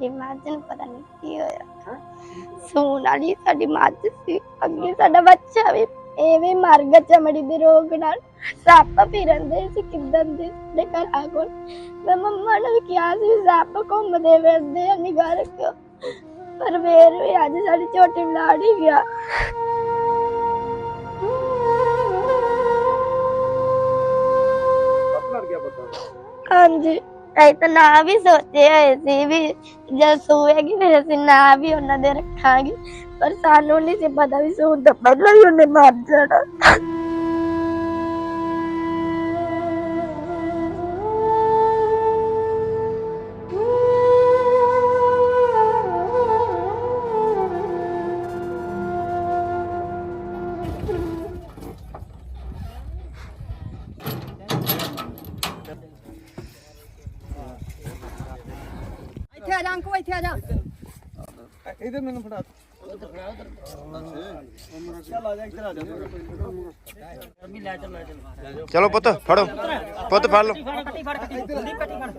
ਸਾਡੀ ਮੱਝ ਨੂੰ ਪਤਾ ਨਹੀਂ ਕੀ ਹੋਇਆ। ਸੂਣ ਵਾਲੀ ਸਾਡੀ ਮੱਝ ਸੀ। ਅੱਗੇ ਸਾਡਾ ਬੱਚਾ ਵੀ ਐਵੇਂ ਮਰ ਗਿਆ ਚਮੜੀ ਦੇ ਰੋਗ ਨਾਲ। ਸੱਪ ਫਿਰਦੇ ਸੀ ਕਿਦਾਂ ਦੇ ਸਾਡੇ ਘਰ ਕੋਲ। ਮੈਂ ਮੰਮਾ ਨੂੰ ਕਿਹਾ ਸੀ ਸੱਪ ਘੁੰਮਦੇ ਫਿਰਦੇ ਆ ਨਿਗਾਹ ਰੱਖਿਓ ਪਰ ਫੇਰ ਵੀ ਅੱਜ ਸਾਡੀ ਛੋਟੀ ਬਲਾੜ ਹੀ ਗਿਆ। ਸੱਪ ਲੜ ਗਿਆ ਹਾਂਜੀ। ਅਸੀਂ ਤਾਂ ਨਾ ਵੀ ਸੋਚੇ ਹੋਏ ਸੀ ਵੀ ਜਦ ਸੂਏਗੀ ਫਿਰ ਅਸੀਂ ਨਾ ਵੀ ਉਹਨਾਂ ਦੇ ਰੱਖਾਂਗੇ, ਪਰ ਸਾਨੂੰ ਨਹੀਂ ਸੀ ਪਤਾ ਵੀ ਸੂਣ ਤੋਂ ਪਹਿਲਾਂ ਹੀ ਉਹਨੇ ਮਰ ਜਾਣਾ। ਆ ਜਾ ਅੰਕੂ ਇੱਥੇ ਆ ਜਾ। ਇਹਦੇ ਮੈਨੂੰ ਫੜਾ ਚੱਲ ਆ ਜਾ ਇੱਧਰ ਆ ਜਾ ਚਲੋ ਪੁੱਤ ਫੜੋ। ਪੁੱਤ ਫੜ ਲਓ। ਕੱਟੀ ਫੜ ਕੱਟੀ ਜਲਦੀ ਕੱਟੀ ਫੜ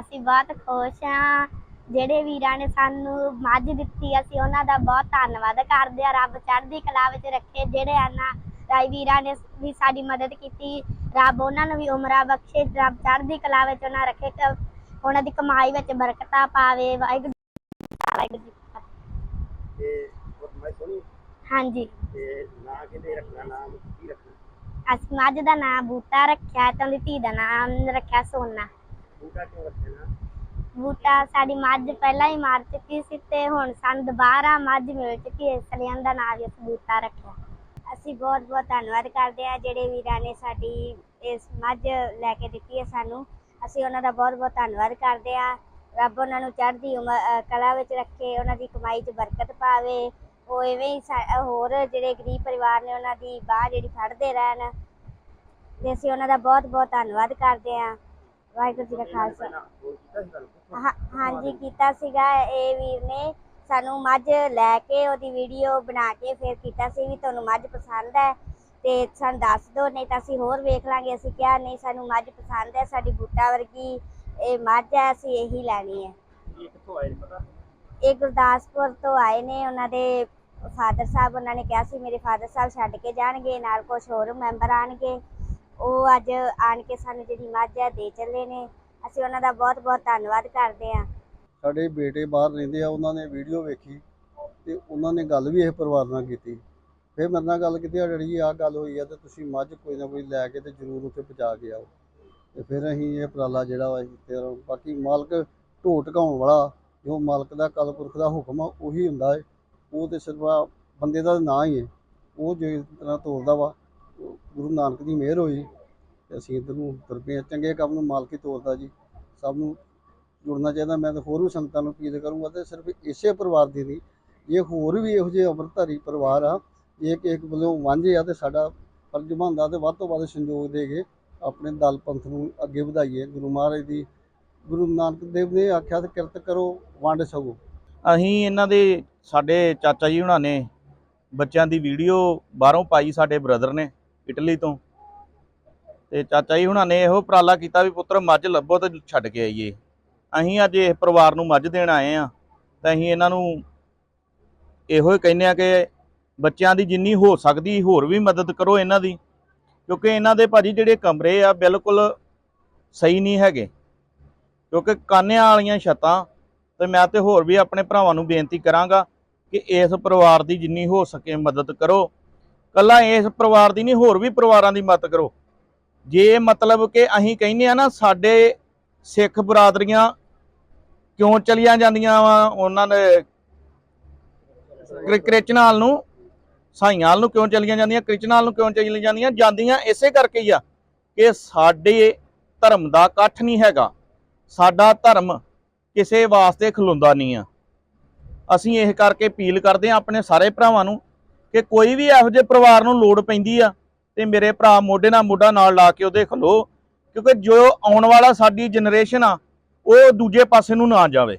ਅਸੀਂ ਬਹੁਤ ਖੁਸ਼ ਹਾਂ। ਜਿਹੜੇ ਵੀਰਾਂ ਨੇ ਸਾਨੂੰ ਮੱਝ ਦਿੱਤੀ ਅਸੀਂ ਉਹਨਾਂ ਦਾ ਬਹੁਤ ਧੰਨਵਾਦ ਕਰਦੇ ਹਾਂ। ਰੱਬ ਚੜ੍ਹਦੀ ਕਲਾ ਵਿੱਚ ਰੱਖੇ। ਜਿਹੜੇ ਆਨਾ ਰਾਈ ਵੀਰਾਂ ਨੇ ਵੀ ਸਾਡੀ ਮਦਦ ਕੀਤੀ ਰੱਬ ਉਹਨਾਂ ਨੂੰ ਵੀ ਉਮਰਾਂ ਬਖਸ਼ੇ। ਰੱਬ ਚੜ੍ਹਦੀ ਕਲਾ ਵਿੱਚ ਉਹਨਾਂ ਰੱਖੇ। ਉਹਨਾਂ ਦੀ ਕਮਾਈ ਵਿੱਚ ਬਰਕਤਾਂ ਪਾਵੇ। ਵਾਹਿਗੁਰੂ ਵਾਹਿਗੁਰੂ। ਤੇ ਉਹ ਮੈਂ ਸੁਣੀ? ਹਾਂਜੀ। ਤੇ ਨਾਂ ਕਿਹਦੇ ਰੱਖਣਾ ਨਾਮ ਕੀ ਰੱਖਣਾ? ਅਸੀਂ ਮੱਝ ਦਾ ਨਾਮ ਬੂਟਾ ਰੱਖਿਆ ਤੇ ਉਹਦੀ ਧੀ ਦਾ ਨਾਮ ਰੱਖਿਆ ਸੋਨਾ। ਬੂਟਾ ਕਿਉਂ ਰੱਖਿਆ ਨਾ? ਬੂਟਾ ਸਾਡੀ ਮੱਝ ਪਹਿਲਾਂ ਹੀ ਮਾਰ ਚੁੱਕੀ ਸੀ ਤੇ ਹੁਣ ਸਾਨੂੰ ਦੁਬਾਰਾ ਮੱਝ ਮਿਲ ਚੁੱਕੀ ਹੈ ਇਸ ਲਈ ਉਹਦਾ ਨਾਮ ਵੀ ਅਸੀਂ ਬੂਟਾ ਰੱਖਿਆ। ਅਸੀਂ ਬਹੁਤ ਬਹੁਤ ਧੰਨਵਾਦ ਕਰਦੇ ਹਾਂ ਜਿਹੜੇ ਵੀਰਾਂ ਨੇ ਸਾਡੀ ਇਸ ਮੱਝ ਲੈ ਕੇ ਦਿੱਤੀ ਹੈ ਸਾਨੂੰ। ਅਸੀਂ ਉਹਨਾਂ ਦਾ ਬਹੁਤ ਬਹੁਤ ਧੰਨਵਾਦ ਕਰਦੇ ਹਾਂ। ਰੱਬ ਉਹਨਾਂ ਨੂੰ ਚੜ੍ਹਦੀ ਉਮਰ ਕਲਾ ਵਿੱਚ ਰੱਖੇ ਉਹਨਾਂ ਦੀ ਕਮਾਈ 'ਚ ਬਰਕਤ ਪਾਵੇ। ਉਹ ਐਵੇਂ ਹੀ ਸਾ- ਹੋਰ ਜਿਹੜੇ ਗਰੀਬ ਪਰਿਵਾਰ ਨੇ ਉਹਨਾਂ ਦੀ ਬਾਹ ਜਿਹੜੀ ਫੜਦੇ ਰਹਿਣ ਤੇ ਅਸੀਂ ਉਹਨਾਂ ਦਾ ਬਹੁਤ ਬਹੁਤ ਧੰਨਵਾਦ ਕਰਦੇ ਹਾਂ। ਵਾਹਿਗੁਰੂ ਜੀ ਦਾ ਖਾਲਸਾ। ਹਾਂ- ਹਾਂਜੀ ਕੀਤਾ ਸੀਗਾ। ਇਹ ਵੀਰ ਨੇ ਸਾਨੂੰ ਮੱਝ ਲੈ ਕੇ ਉਹਦੀ ਵੀਡੀਓ ਬਣਾ ਕੇ ਫਿਰ ਕੀਤਾ ਸੀ ਵੀ ਤੁਹਾਨੂੰ ਮੱਝ ਪਸੰਦ ਹੈ ਤੇ ਸਾਨੂੰ ਦੱਸ ਦਿਓ ਨਹੀਂ ਤਾਂ ਅਸੀਂ ਹੋਰ ਵੇਖ ਲਾਂਗੇ। ਅਸੀਂ ਕਿਹਾ ਨਹੀਂ ਸਾਨੂੰ ਮੱਝ ਪਸੰਦ ਹੈ ਸਾਡੀ ਬੂਟਾ ਵਰਗੀ ਇਹ ਮੱਝ ਹੈ ਅਸੀਂ ਇਹੀ ਲੈਣੀ ਹੈ। ਇਹ ਕਿੱਥੋਂ ਆਏ ਨੇ ਪਤਾ? ਇਹ ਗੁਰਦਾਸਪੁਰ ਤੋਂ ਆਏ ਨੇ ਉਹਨਾਂ ਦੇ ਫਾਦਰ ਸਾਹਿਬ ਉਹਨਾਂ ਨੇ ਕਿਹਾ ਸੀ, ਮੇਰੇ ਫਾਦਰ ਸਾਹਿਬ ਛੱਡ ਕੇ ਜਾਣਗੇ, ਨਾਲ ਕੁਝ ਹੋਰ ਮੈਂਬਰ ਆਣਗੇ। ਉਹ ਅੱਜ ਆਣ ਕੇ ਸਾਨੂੰ ਜਿਹੜੀ ਮੱਝ ਹੈ ਦੇ ਚੱਲੇ ਨੇ। ਅਸੀਂ ਉਹਨਾਂ ਦਾ ਬਹੁਤ ਬਹੁਤ ਧੰਨਵਾਦ ਕਰਦੇ ਹਾਂ। ਸਾਡੇ ਬੇਟੇ ਬਾਹਰ ਰਹਿੰਦੇ ਆ, ਉਹਨਾਂ ਨੇ ਵੀਡੀਓ ਵੇਖੀ ਤੇ ਉਹਨਾਂ ਨੇ ਗੱਲ ਵੀ ਇਹ ਪਰਿਵਾਰ ਨਾਲ ਕੀਤੀ। ਫਿਰ ਮੇਰੇ ਨਾਲ ਗੱਲ ਕੀਤੀ ਆ ਆਹ ਗੱਲ ਹੋਈ ਆ ਤੇ ਤੁਸੀਂ ਮੱਝ ਕੋਈ ਨਾ ਕੋਈ ਲੈ ਕੇ ਤੇ ਜ਼ਰੂਰ ਉੱਥੇ ਪਹੁੰਚਾ ਕੇ ਆਓ। ਤੇ ਫਿਰ ਅਸੀਂ ਇਹ ਉਪਰਾਲਾ ਜਿਹੜਾ ਵਾ ਤੇ ਬਾਕੀ ਮਾਲਕ ਢੋ ਟਕਾਉਣ ਵਾਲਾ, ਜੋ ਮਾਲਕ ਦਾ ਕਲਪੁਰਖ ਦਾ ਹੁਕਮ ਆ, ਉਹੀ ਹੁੰਦਾ ਹੈ ਉਹ ਤੇ ਸਿਰਫ ਬੰਦੇ ਦਾ ਨਾਂ ਹੀ ਹੈ। ਉਹ ਜਿਸ ਤਰ੍ਹਾਂ ਤੋਰਦਾ ਵਾ ਗੁਰੂ ਨਾਨਕ ਦੀ ਮਿਹਰ ਹੋਈ। ਤੇ ਅਸੀਂ ਇੱਧਰ ਨੂੰ ਤੁਰ ਪਏ ਹਾਂ। ਚੰਗੇ ਕੰਮ ਨੂੰ ਮਾਲਕ ਹੀ ਤੋਰਦਾ ਜੀ। ਸਭ ਨੂੰ ਜੁੜਨਾ ਚਾਹੀਦਾ। ਮੈਂ ਤਾਂ ਹੋਰ ਵੀ ਸੰਗਤਾਂ ਨੂੰ ਅਪੀਲ ਕਰੂੰਗਾ ਤੇ ਸਿਰਫ ਇਸੇ ਪਰਿਵਾਰ ਦੀ ਨਹੀਂ, ਜੇ ਹੋਰ ਵੀ ਇਹੋ ਜਿਹੇ ਅੰਮ੍ਰਿਤਧਾਰੀ ਪਰਿਵਾਰ ਆ, ਜੇ ਕਿ ਇੱਕ ਵੱਲੋਂ ਵਾਂਝੇ ਆ ਤੇ ਸਾਡਾ ਫਰਜ਼ ਬਣਦਾ ਤੇ ਵੱਧ ਤੋਂ ਵੱਧ ਸੰਯੋਗ ਦੇ ਕੇ ਆਪਣੇ ਦਲ ਪੰਥ ਨੂੰ ਅੱਗੇ ਵਧਾਈਏ। ਗੁਰੂ ਮਹਾਰਾਜ ਦੀ, ਗੁਰੂ ਨਾਨਕ ਦੇਵ ਨੇ ਆਖਿਆ ਤੇ ਕਿਰਤ ਕਰੋ, ਵੰਡ ਸਕੋ ਅਸੀਂ ਇਹਨਾਂ ਦੇ ਸਾਡੇ ਚਾਚਾ ਜੀ ਉਹਨਾਂ ਨੇ ਬੱਚਿਆਂ ਦੀ ਵੀਡੀਓ ਬਾਹਰੋਂ ਪਾਈ ਸਾਡੇ ਬ੍ਰਦਰ ਨੇ ਇਟਲੀ ਤੋਂ। ਤੇ ਚਾਚਾ ਜੀ ਹੁਣਾਂ ਨੇ ਇਹੋ ਉਪਰਾਲਾ ਕੀਤਾ ਵੀ ਪੁੱਤਰ ਮੱਝ ਲੱਭੋ ਤੇ ਛੱਡ ਕੇ ਆਈਏ। ਅਸੀਂ ਅੱਜ ਇਸ ਪਰਿਵਾਰ ਨੂੰ ਮੱਝ ਦੇਣ ਆਏ ਆ ਤਾਂ ਅਸੀਂ ਇਹਨਾਂ ਨੂੰ ਇਹੋ ਹੀ ਕਹਿੰਦੇ ਆ ਕਿ ਬੱਚਿਆਂ ਦੀ ਜਿੰਨੀ ਹੋ ਸਕਦੀ ਹੋਰ ਵੀ ਮਦਦ ਕਰੋ ਇਹਨਾਂ ਦੀ। ਕਿਉਂਕਿ ਇਹਨਾਂ ਦੇ ਭਾਜੀ ਜਿਹੜੇ ਕਮਰੇ ਆ ਬਿਲਕੁਲ ਸਹੀ ਨਹੀਂ ਹੈਗੇ। ਕਿਉਂਕਿ ਕਾਨਿਆਂ ਵਾਲੀਆਂ ਛੱਤਾਂ ਤੇ ਮੈਂ ਤੇ ਹੋਰ ਵੀ ਆਪਣੇ ਭਰਾਵਾਂ ਨੂੰ ਬੇਨਤੀ ਕਰਾਂਗਾ ਕਿ ਇਸ ਪਰਿਵਾਰ ਦੀ ਜਿੰਨੀ ਹੋ ਸਕੇ ਮਦਦ ਕਰੋ। ਕੱਲਾ ਇਸ ਪਰਿਵਾਰ ਦੀ ਨਹੀਂ, ਹੋਰ ਵੀ ਪਰਿਵਾਰਾਂ ਦੀ ਮਦਦ ਕਰੋ। ਜੇ ਮਤਲਬ ਕਿ ਅਸੀਂ ਕਹਿੰਦੇ ਆ ਨਾ, ਸਾਡੇ ਸਿੱਖ ਬਰਾਦਰੀਆਂ ਕਿਉਂ ਚਲੀਆਂ ਜਾਂਦੀਆਂ ਵਾ, ਉਹਨਾਂ ਨੇ ਕ੍ਰਿ- ਕ੍ਰਿਸਚਨਾਲ ਨੂੰ ਸਾਈਆਂ ਨੂੰ ਕਿਉਂ ਚਲੀਆਂ ਜਾਂਦੀਆਂ ਕ੍ਰਿਸਚਨਾਲ ਨੂੰ ਕਿਉਂ ਚਲੀਆਂ ਜਾਂਦੀਆਂ ਜਾਂਦੀਆਂ ਇਸੇ ਕਰਕੇ ਹੀ ਆ ਕਿ ਸਾਡੇ ਧਰਮ ਦਾ ਇਕੱਠ ਨਹੀਂ ਹੈਗਾ। ਸਾਡਾ ਧਰਮ ਕਿਸੇ ਵਾਸਤੇ ਖਲੋਂਦਾ ਨਹੀਂ ਆ। ਅਸੀਂ ਇਹ ਕਰਕੇ ਅਪੀਲ ਕਰਦੇ ਆ ਆਪਣੇ ਸਾਰੇ ਭਰਾਵਾਂ ਨੂੰ ਕਿ ਕੋਈ ਵੀ ਇਹੋ ਜਿਹੇ ਪਰਿਵਾਰ ਨੂੰ ਲੋੜ ਪੈਂਦੀ ਆ, ਤੇ ਮੇਰੇ ਭਰਾ ਮੋਢੇ ਨਾਲ ਮੋਢਾ ਨਾਲ ਲਾ ਕੇ ਉਹਦੇ ਖਲੋ, ਕਿਉਂਕਿ ਜੋ ਆਉਣ ਵਾਲਾ ਸਾਡੀ ਜਨਰੇਸ਼ਨ ਆ, ਉਹ ਦੂਜੇ ਪਾਸੇ ਨੂੰ ਨਾ ਜਾਵੇ।